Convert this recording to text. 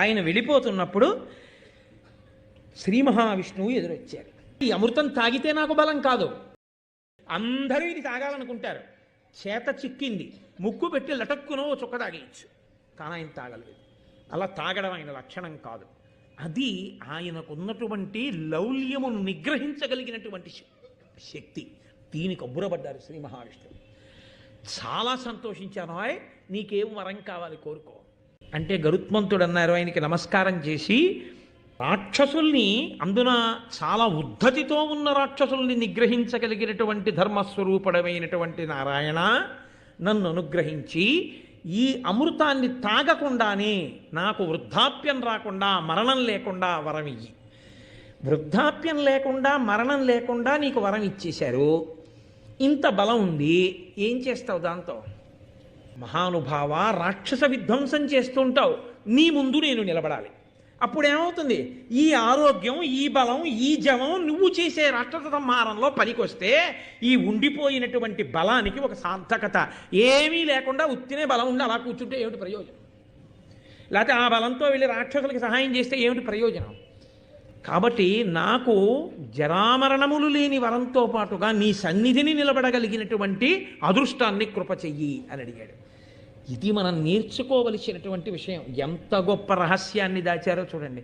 ఆయన వెళ్ళిపోతున్నప్పుడు శ్రీ మహావిష్ణువు ఎదురొచ్చారు ఈ అమృతం తాగితే నాకు బలం కాదు. అందరూ ఇది తాగాలనుకుంటారు. చేత చిక్కింది. ముక్కు పెట్టి లటక్కునో చుక్క తాగేయచ్చు. కానీ ఆయన తాగలేదు. అలా తాగడం ఆయన లక్షణం కాదు. అది ఆయనకున్నటువంటి లౌల్యమును నిగ్రహించగలిగినటువంటి శక్తి. దీనికి అబ్బురపడ్డారు శ్రీ మహావిష్ణువు. చాలా సంతోషించాను. ఆయ్ నీకేం వరం కావాలి కోరుకో. అంటే గరుత్మంతుడు అన్నారు ఆయనకి నమస్కారం చేసి రాక్షసుల్ని అందున చాలా ఉద్ధతితో ఉన్న రాక్షసుల్ని నిగ్రహించగలిగినటువంటి ధర్మస్వరూపడమైనటువంటి నారాయణ నన్ను అనుగ్రహించి ఈ అమృతాన్ని తాగకుండానే నాకు వృద్ధాప్యం రాకుండా మరణం లేకుండా వరం ఇయ్యి. వృద్ధాప్యం లేకుండా మరణం లేకుండా నీకు వరం ఇచ్చేశారు. ఇంత బలం ఉంది ఏం చేస్తావు దాంతో? మహానుభావ రాక్షస విధ్వంసం చేస్తుంటావు. నీ ముందు నేను నిలబడాలి. అప్పుడేమవుతుంది? ఈ ఆరోగ్యం ఈ బలం ఈ జవం నువ్వు చేసే రాక్షస సంహారంలో పనికొస్తే ఈ ఉండిపోయినటువంటి బలానికి ఒక సార్థకత. ఏమీ లేకుండా ఉత్తినే బలం ఉండి అలా కూర్చుంటే ఏమిటి ప్రయోజనం? లేకపోతే ఆ బలంతో వెళ్ళి రాక్షసులకి సహాయం చేస్తే ఏమిటి ప్రయోజనం? కాబట్టి నాకు జరామరణములు లేని వరంతో పాటుగా నీ సన్నిధిని నిలబడగలిగినటువంటి అదృష్టాన్ని కృప చెయ్యి అని అడిగాడు. ఇది మనం నేర్చుకోవలసినటువంటి విషయం. ఎంత గొప్ప రహస్యాన్ని దాచారో చూడండి.